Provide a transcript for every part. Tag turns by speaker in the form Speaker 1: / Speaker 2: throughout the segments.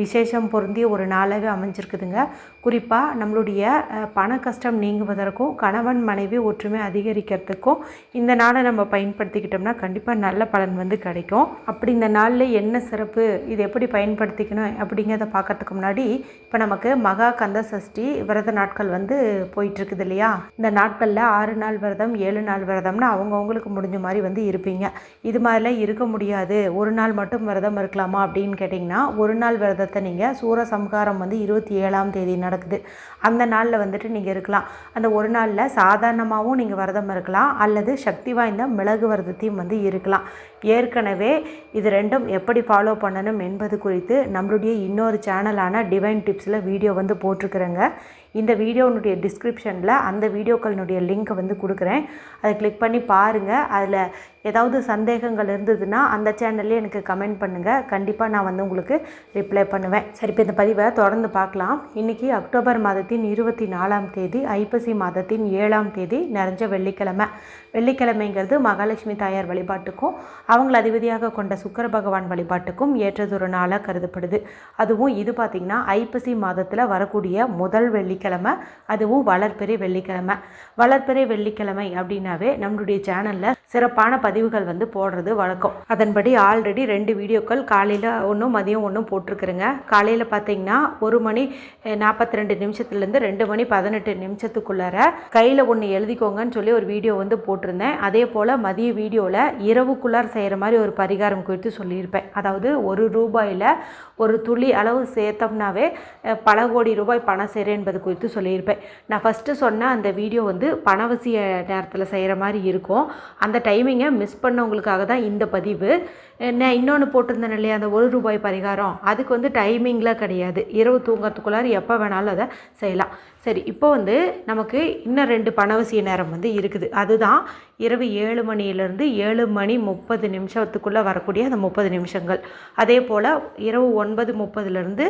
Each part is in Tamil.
Speaker 1: விசேஷம் பொருந்திய ஒரு நாளாகவே அமைஞ்சிருக்குதுங்க. குறிப்பாக நம்மளுடைய பண கஷ்டம் நீங்குவதற்கும் கணவன் மனைவி ஒற்றுமை அதிகரிக்கிறதுக்கும் இந்த நாளை நம்ம பயன்படுத்திக்கிட்டோம்னா கண்டிப்பாக நல்ல பலன் வந்து கிடைக்கும். அப்படி இந்த நாளில் என்ன சிறப்பு இது எப்படி பயன்படுத்திக்கணும் அப்படிங்கிறத பார்க்கறதுக்கு முன்னாடி இப்போ நமக்கு மகா கந்த சஷ்டி விரத நாட்கள் வந்து போயிட்டுருக்குது இல்லையா? இந்த நாட்களில் ஆறு நாள் விரதம் ஏழு நாள் விரதம்னு அவங்கவுங்களுக்கு முடிஞ்ச மாதிரி வந்து இருப்பீங்க. இது மாதிரிலாம் இருக்க முடியாது. ஒரு நாள் மட்டும் விரதம் இருக்கலாமா அப்படின்னு கேட்டிங்கன்னா ஒரு நாள் விரதம் விரதத்தை நீங்கள் சூரசம்ஹாரம் வந்து இருபத்தி ஏழாம் தேதி நடக்குது. அந்த நாளில் வந்துட்டு நீங்கள் இருக்கலாம். அந்த ஒரு நாளில் சாதாரணமாகவும் நீங்கள் விரதம் இருக்கலாம். அல்லது சக்தி வாய்ந்த மிளகு விரதத்தையும் வந்து இருக்கலாம். ஏற்கனவே இது ரெண்டும் எப்படி ஃபாலோ பண்ணணும் என்பது குறித்து நம்மளுடைய இன்னொரு சேனலான டிவைன் டிப்ஸில் வீடியோ வந்து போட்டிருக்கிறேங்க. இந்த வீடியோனுடைய டிஸ்கிரிப்ஷனில் அந்த வீடியோக்களினுடைய லிங்க்கை வந்து கொடுக்குறேன். அதை கிளிக் பண்ணி பாருங்கள் அதில் ஏதாவது சந்தேகங்கள் இருந்ததுன்னா அந்த சேனல்லே எனக்கு கமெண்ட் பண்ணுங்கள் கண்டிப்பாக நான் வந்து உங்களுக்கு ரிப்ளை பண்ணுவேன். சரி இப்போ இந்த பதிவை தொடர்ந்து பார்க்கலாம். இன்றைக்கி அக்டோபர் மாதத்தின் இருபத்தி நாலாம் தேதி ஐப்பசி மாதத்தின் ஏழாம் தேதி நிறைஞ்ச வெள்ளிக்கிழமை. வெள்ளிக்கிழமைங்கிறது மகாலட்சுமி தாயார் வழிபாட்டுக்கும் அவங்கள அதிபதியாக கொண்ட சுக்கர பகவான் வழிபாட்டுக்கும் ஏற்றதொரு நாளாக கருதப்படுது. அதுவும் இது பார்த்திங்கன்னா ஐப்பசி மாதத்தில் வரக்கூடிய முதல் வெள்ளிக்கிழமை அதுவும் வளர்பிறை வெள்ளிக்கிழமை. வளர்பிறை வெள்ளிக்கிழமை அப்படின்னாவே நம்மளுடைய சேனலில் சிறப்பான பதிவுகள் வந்து போடுறது வழக்கம். அதன்படி ஆல்ரெடி ரெண்டு வீடியோக்கள் காலையில் ஒன்றும் மதியம் ஒன்றும் போட்டிருக்குறேங்க. காலையில் பார்த்தீங்கன்னா ஒரு மணி நாற்பத்தி ரெண்டு நிமிஷத்துலேருந்து ரெண்டு மணி பதினெட்டு நிமிஷத்துக்குள்ளார கையில் ஒன்று எழுதிக்கோங்கன்னு சொல்லி ஒரு வீடியோ வந்து போட்டிருந்தேன். அதே போல் மதிய வீடியோவில் இரவுக்குள்ளார் செய்கிற மாதிரி ஒரு பரிகாரம் குறித்து சொல்லியிருப்பேன். அதாவது ஒரு ரூபாயில் ஒரு துளி அளவு சேர்த்தோம்னாவே பல கோடி ரூபாய் பணம் செய்கிறேன் என்பது குறித்து சொல்லியிருப்பேன். நான் ஃபஸ்ட்டு சொன்ன அந்த வீடியோ வந்து பணவசிய நேரத்தில் செய்கிற மாதிரி இருக்கும். அந்த டைமிங்கை மிஸ் பண்ணவங்களுக்காக தான் இந்த பதிவு. நான் இன்னொன்று போட்டிருந்தேன் இல்லையா அந்த ஒரு ரூபாய் பரிகாரம். அதுக்கு வந்து டைமிங்கில் கிடையாது. இரவு தூங்கிறதுக்குள்ளார எப்போ வேணாலும் அதை செய்யலாம். சரி இப்போ வந்து நமக்கு இன்னும் ரெண்டு பணவசிய நேரம் வந்து இருக்குது. அதுதான் இரவு ஏழு மணியிலேருந்து ஏழு மணி முப்பது நிமிஷத்துக்குள்ளே வரக்கூடிய அந்த முப்பது நிமிஷங்கள். அதே போல் இரவு ஒன்பது முப்பதுலேருந்து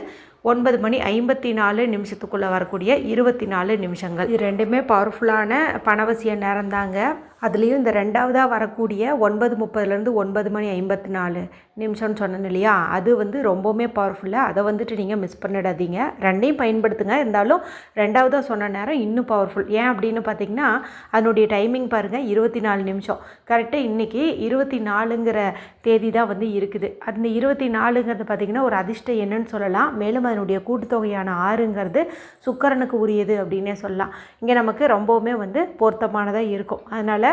Speaker 1: ஒன்பது மணி ஐம்பத்தி நாலு நிமிஷத்துக்குள்ளே வரக்கூடிய இருபத்தி நாலு நிமிஷங்கள். இது ரெண்டுமே பவர்ஃபுல்லான பணவசிய நேரம் தாங்க அதுலேயும் இந்த ரெண்டாவதாக வரக்கூடிய ஒன்பது முப்பதுலேருந்து ஒன்பது மணி ஐம்பத்தி நாலு நிமிஷம்னு சொன்னேன் இல்லையா? அது வந்து ரொம்பவுமே பவர்ஃபுல்லாக அதை வந்துட்டு நீங்கள் மிஸ் பண்ணிடாதீங்க. ரெண்டையும் பயன்படுத்துங்க. இருந்தாலும் ரெண்டாவது ரெண்டாவதாக சொன்ன நேரம் இன்னும் பவர்ஃபுல் ஏன் அப்படின்னு பார்த்தீங்கன்னா அதனுடைய டைமிங் பாருங்கள் இருபத்தி நாலு நிமிஷம். கரெக்டாக இன்றைக்கி இருபத்தி நாலுங்கிற தேதி தான் வந்து இருக்குது. அந்த இருபத்தி நாலுங்கிறது பார்த்திங்கன்னா ஒரு அதிர்ஷ்ட என்னன்னு சொல்லலாம். மேலும் அதனுடைய கூட்டுத்தொகையான ஆறுங்கிறது சுக்கரனுக்கு உரியது அப்படின்னே சொல்லலாம். இங்கே நமக்கு ரொம்பவுமே வந்து பொருத்தமானதாக இருக்கும். அதனால்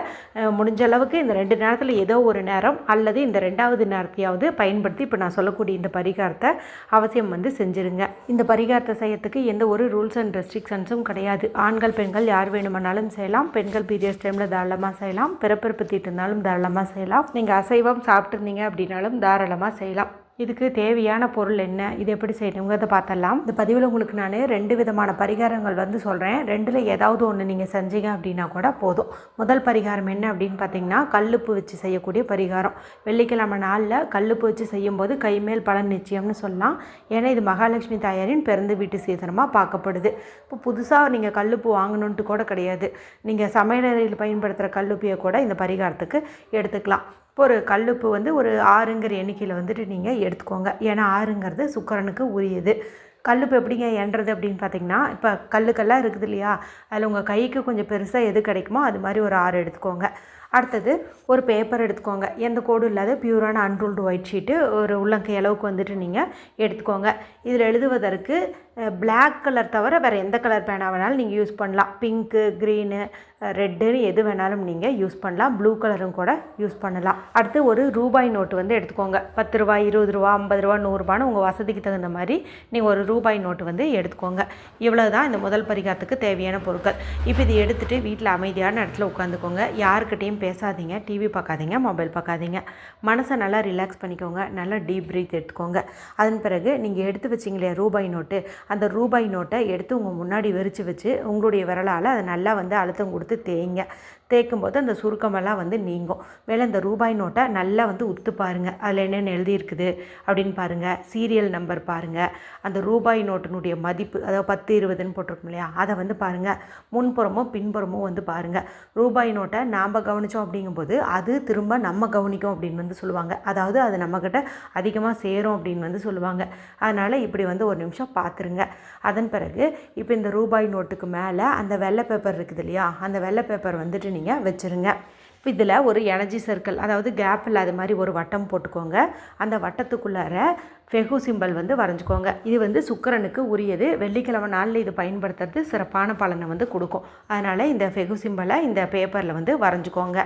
Speaker 1: முடிஞ்ச அளவுக்கு இந்த ரெண்டு நேரத்தில் ஏதோ ஒரு நேரம் அல்லது இந்த ரெண்டாவது நேரத்தையாவது பயன்படுத்தி இப்போ நான் சொல்லக்கூடிய இந்த பரிகாரத்தை அவசியம் வந்து செஞ்சுருங்க. இந்த பரிகாரத்தை செய்யறதுக்கு எந்த ஒரு ரூல்ஸ் அண்ட் டிஃப்ரென்ஸும் கிடையாது. ஆண்கள் பெண்கள் யார் வேணுமானாலும் செய்யலாம். பெண்கள் பீரியட்ஸ் டைமில் தாராளமாக செய்யலாம். பிறப்பிறப்பு தீட்டு இருந்தாலும் தாராளமாக செய்யலாம். நீங்கள் அசைவம் சாப்பிட்ருந்தீங்க அப்படின்னாலும் தாராளமாக செய்யலாம். இதுக்கு தேவையான பொருள் என்ன? இது எப்படி செய்யணுங்கிறத பார்த்தலாம் இந்த பதிவில் உங்களுக்கு நான் ரெண்டு விதமான பரிகாரங்கள் வந்து சொல்கிறேன் ரெண்டில் ஏதாவது ஒன்று நீங்கள் செஞ்சீங்க அப்படின்னா கூட போதும். முதல் பரிகாரம் என்ன அப்படின்னு பார்த்தீங்கன்னா கல்லுப்பு வச்சு செய்யக்கூடிய பரிகாரம். வெள்ளிக்கிழமை நாளில் கல்லுப்பு வச்சு செய்யும்போது கைமேல் பலன் நிச்சயம்னு சொல்லலாம். ஏன்னா இது மகாலட்சுமி தாயாரின் பிறந்த வீட்டு சீதனமாக பார்க்கப்படுது. இப்போ புதுசாக நீங்கள் கல்லுப்பு வாங்கணுன்ட்டு கூட கிடையாது. நீங்கள் சமையலறையில் பயன்படுத்துகிற கல்லுப்பியை கூட இந்த பரிகாரத்துக்கு எடுத்துக்கலாம். இப்போ ஒரு கல்லுப்பு வந்து ஒரு ஆறுங்கிற எண்ணிக்கையில் வந்துட்டு நீங்கள் எடுத்துக்கோங்க. ஏன்னா ஆறுங்கிறது சுக்கரனுக்கு உரியது. கல்லுப்பு எப்படிங்க என்றது அப்படின்னு பார்த்தீங்கன்னா இப்போ கல்லுக்கெல்லாம் இருக்குது இல்லையா? அதில் உங்கள் கைக்கு கொஞ்சம் பெருசாக எது கிடைக்குமோ அது மாதிரி ஒரு ஆறு எடுத்துக்கோங்க. அடுத்தது ஒரு பேப்பர் எடுத்துக்கோங்க. எந்த கோடும் இல்லாத பியூரான அன்ரூல்டு ஒயிட் ஷீட்டு ஒரு உள்ளங்கை அளவுக்கு வந்துட்டு நீங்கள் எடுத்துக்கோங்க. இதில் எழுதுவதற்கு பிளாக் கலர் தவிர வேறு எந்த கலர் பேனா வேணாலும் நீங்கள் யூஸ் பண்ணலாம். பிங்க்கு க்ரீனு ரெட்டுன்னு எது வேணாலும் நீங்கள் யூஸ் பண்ணலாம். ப்ளூ கலரும் கூட யூஸ் பண்ணலாம். அடுத்து ஒரு ரூபாய் நோட்டு வந்து எடுத்துக்கோங்க. பத்து ரூபா இருபது ரூபா ஐம்பது ரூபா நூறுரூபான்னு உங்கள் வசதிக்கு தகுந்த மாதிரி நீங்கள் ஒரு ரூபாய் நோட்டு வந்து எடுத்துக்கோங்க. இவ்வளோ தான் இந்த முதல் பரிகாரத்துக்கு தேவையான பொருட்கள். இப்போ இது எடுத்துகிட்டு வீட்டில் அமைதியான இடத்துல உட்காந்துக்கோங்க. யாருக்கிட்டேயும் பேசாதீங்க டிவி பார்க்காதீங்க மொபைல் பார்க்காதீங்க. மனசை நல்லா ரிலாக்ஸ் பண்ணிக்கோங்க நல்லா டீப் ப்ரீத் எடுத்துக்கோங்க. அதன் பிறகு நீங்கள் எடுத்து வச்சிங்களே ரூபாய் நோட்டு அந்த ரூபாய் நோட்டை எடுத்து உங்கள் முன்னாடி விரித்து வச்சு உங்களுடைய விரலால் அதை நல்லா வந்து அழுத்தம் கொடுத்து தேய்ங்க. தேய்க்கும்போது அந்த சுருக்கமெல்லாம் வந்து நீங்கும். மேலே இந்த ரூபாய் நோட்டை நல்லா வந்து உத்து பாருங்கள் அதில் என்னென்ன எழுதியிருக்குது அப்படின்னு பாருங்கள் சீரியல் நம்பர் பாருங்கள் அந்த ரூபாய் நோட்டினுடைய மதிப்பு அதாவது பத்து இருபதுன்னு போட்டிருக்கோம் இல்லையா? அதை வந்து பாருங்கள் முன்புறமும் பின்புறமும் வந்து பாருங்கள் ரூபாய் நோட்டை நாம் கவனித்தோம் அப்படிங்கும்போது அது திரும்ப நம்ம கவனிக்கும் அப்படின்னு வந்து சொல்லுவாங்க. அதாவது அது நம்மக்கிட்ட அதிகமாக சேரும் அப்படின்னு வந்து சொல்லுவாங்க. அதனால் இப்படி வந்து ஒரு நிமிஷம் பார்த்துருங்க. அதன் பிறகு இப்போ இந்த ரூபாய் நோட்டுக்கு மேலே அந்த வெள்ளை பேப்பர் இருக்குது இல்லையா? அந்த வெள்ளை பேப்பர் வந்துட்டு நீங்கள் வச்சுருங்க. இப்போ இதில் ஒரு எனர்ஜி சர்க்கிள் அதாவது கேப் இல்லாத மாதிரி ஒரு வட்டம் போட்டுக்கோங்க. அந்த வட்டத்துக்குள்ளார ஃபெகு சிம்பல் வந்து வரைஞ்சிக்கோங்க. இது வந்து சுக்கரனுக்கு உரியது. வெள்ளிக்கிழமை நாளில் இது பயன்படுத்துறது சிறப்பான பலனை வந்து கொடுக்கும். அதனால் இந்த ஃபெகு சிம்பலை இந்த பேப்பரில் வந்து வரைஞ்சிக்கோங்க.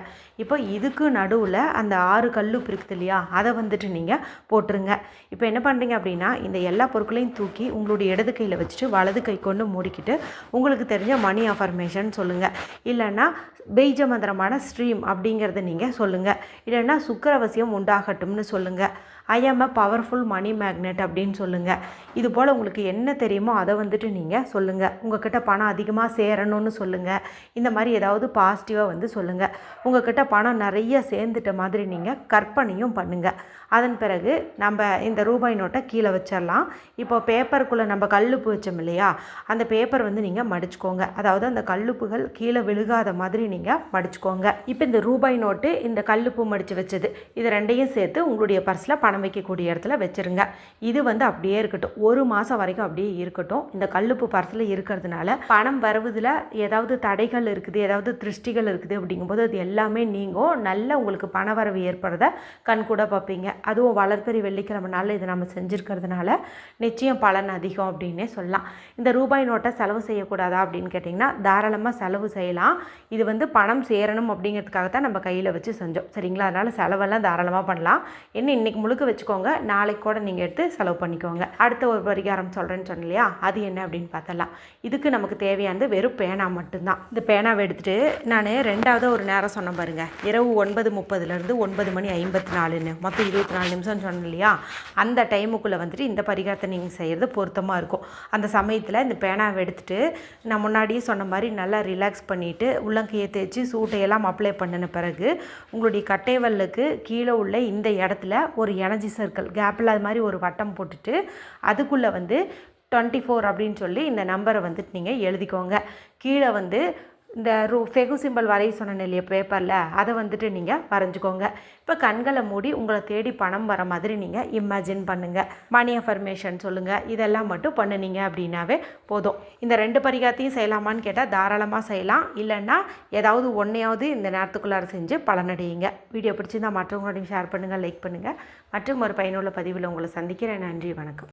Speaker 1: இப்போ இதுக்கு நடுவில் அந்த ஆறு கல் இருக்குது இல்லையா? அதை வந்துட்டு நீங்கள் போட்டுருங்க. இப்போ என்ன பண்ணுறீங்க அப்படின்னா இந்த எல்லா பொருட்களையும் தூக்கி உங்களுடைய இடது கையில் வச்சுட்டு வலது கை கொண்டு மூடிக்கிட்டு உங்களுக்கு தெரிஞ்ச மணி அஃபர்மேஷன் சொல்லுங்கள் இல்லைன்னா பெய்ஜ மந்திரமான ஸ்ட்ரீம் அப்படிங்கிறத நீங்கள் சொல்லுங்கள் இல்லைன்னா சுக்கரவசியம் உண்டாகட்டும்னு சொல்லுங்கள் ஐ ஆம் அ பவர்ஃபுல் மணி மேக்னெட் அப்படின்னு சொல்லுங்கள் இது போல் உங்களுக்கு என்ன தெரியுமோ அதை வந்துட்டு நீங்கள் சொல்லுங்கள் உங்கள்கிட்ட பணம் அதிகமாக சேரணும்னு சொல்லுங்கள் இந்த மாதிரி ஏதாவது பாசிட்டிவாக வந்து சொல்லுங்கள் உங்கள்கிட்ட பணம் நிறைய சேர்ந்துட்ட மாதிரி நீங்கள் கற்பனையும் பண்ணுங்கள் அதன் பிறகு நம்ம இந்த ரூபாய் நோட்டை கீழே வச்சிடலாம். இப்போ பேப்பருக்குள்ளே நம்ம கல்லுப்பு வச்சோம் இல்லையா? அந்த பேப்பர் வந்து நீங்கள் மடிச்சுக்கோங்க. அதாவது அந்த கல்லுப்புகள் கீழே விழுகாத மாதிரி நீங்கள் மடிச்சுக்கோங்க. இப்போ இந்த ரூபாய் நோட்டு இந்த கல்லுப்பு மடித்து வச்சது இது ரெண்டையும் சேர்த்து உங்களுடைய பர்ஸில் பணம் வைக்கக்கூடிய இடத்துல வச்சுருங்க. இது வந்து அப்படியே இருக்கட்டும். ஒரு மாதம் வரைக்கும் அப்படியே இருக்கட்டும். இந்த கல்லுப்பு பர்ஸில் இருக்கிறதுனால பணம் வருவதில் ஏதாவது தடைகள் இருக்குது ஏதாவது திருஷ்டிகள் இருக்குது அப்படிங்கும்போது அது எல்லாமே நீங்கும். நல்ல உங்களுக்கு பண வரவு ஏற்படுறத கண்கூட பார்ப்பீங்க. அதுவும் வளர்ப்பெரி வெள்ளிக்கிழமை நாளில் இது நம்ம செஞ்சுருக்கிறதுனால நிச்சயம் பலன் அதிகம் அப்படின்னே சொல்லலாம். இந்த ரூபாய் நோட்டை செலவு செய்யக்கூடாதா அப்படின்னு கேட்டிங்கன்னா தாராளமாக செலவு செய்யலாம். இது வந்து பணம் சேரணும் அப்படிங்கிறதுக்காக தான் நம்ம கையில் வச்சு செஞ்சோம். சரிங்களா? அதனால் செலவெல்லாம் தாராளமாக பண்ணலாம். என்ன இன்றைக்கி முழுக்க வச்சுக்கோங்க. நாளைக்கு கூட நீங்கள் எடுத்து செலவு பண்ணிக்கோங்க. அடுத்த ஒரு பரிகாரம் சொல்கிறேன்னு சொன்ன இல்லையா அது என்ன அப்படின்னு பார்த்தலாம் இதுக்கு நமக்கு தேவையானது வெறும் பேனா மட்டும்தான். இந்த பேனாவை எடுத்துகிட்டு நான் ரெண்டாவது ஒரு நேரம் சொன்ன பாருங்கள் இரவு ஒன்பது முப்பதுலேருந்து ஒன்பது மணி ஐம்பத்தி நாலுன்னு. மொத்தம் இருபத்தி நாலு நிமிஷம் சொன்னேன் இல்லையா அந்த டைமுக்குள்ளே வந்துட்டு இந்த பரிகாரத்தை நீங்கள் செய்கிறது பொருத்தமாக இருக்கும். அந்த சமயத்தில் இந்த பேனாவை எடுத்துகிட்டு நான் முன்னாடியே சொன்ன மாதிரி நல்லா ரிலாக்ஸ் பண்ணிவிட்டு உள்ளங்கையை தேய்ச்சி சூட்டையெல்லாம் அப்ளை பண்ணின பிறகு உங்களுடைய கட்டைவல்லுக்கு கீழே உள்ள இந்த இடத்துல ஒரு எனர்ஜி சர்க்கிள் கேப் இல்லாத மாதிரி ஒரு வட்டம் போட்டுட்டு அதுக்குள்ளே வந்து டுவெண்ட்டி ஃபோர் அப்படின்னு சொல்லி இந்த நம்பரை வந்துட்டு நீங்கள் எழுதிக்கோங்க. கீழே வந்து இந்த ரூ ஃபெகு சிம்பிள் வரைய சொன்னேன் இல்லையா பேப்பரில் அதை வந்துட்டு நீங்கள் வரைஞ்சிக்கோங்க. இப்போ கண்களை மூடி உங்களை தேடி பணம் வர மாதிரி நீங்கள் இமேஜின் பண்ணுங்கள் மணி அஃபர்மேஷன் சொல்லுங்கள் இதெல்லாம் மட்டும் பண்ணுனீங்க அப்படின்னாவே போதும். இந்த ரெண்டு பரிகாரத்தையும் செய்யலாமான்னு கேட்டால் தாராளமாக செய்யலாம். இல்லைன்னா ஏதாவது ஒன்றையாவது இந்த நேரத்துக்குள்ளார செஞ்சு பலனடையுங்க. வீடியோ பிடிச்சிருந்தால் மற்றவங்களோடையும் ஷேர் பண்ணுங்கள் லைக் பண்ணுங்கள் மற்றும் ஒரு பயனுள்ள பதிவில் உங்களை சந்திக்கிறேன். நன்றி வணக்கம்.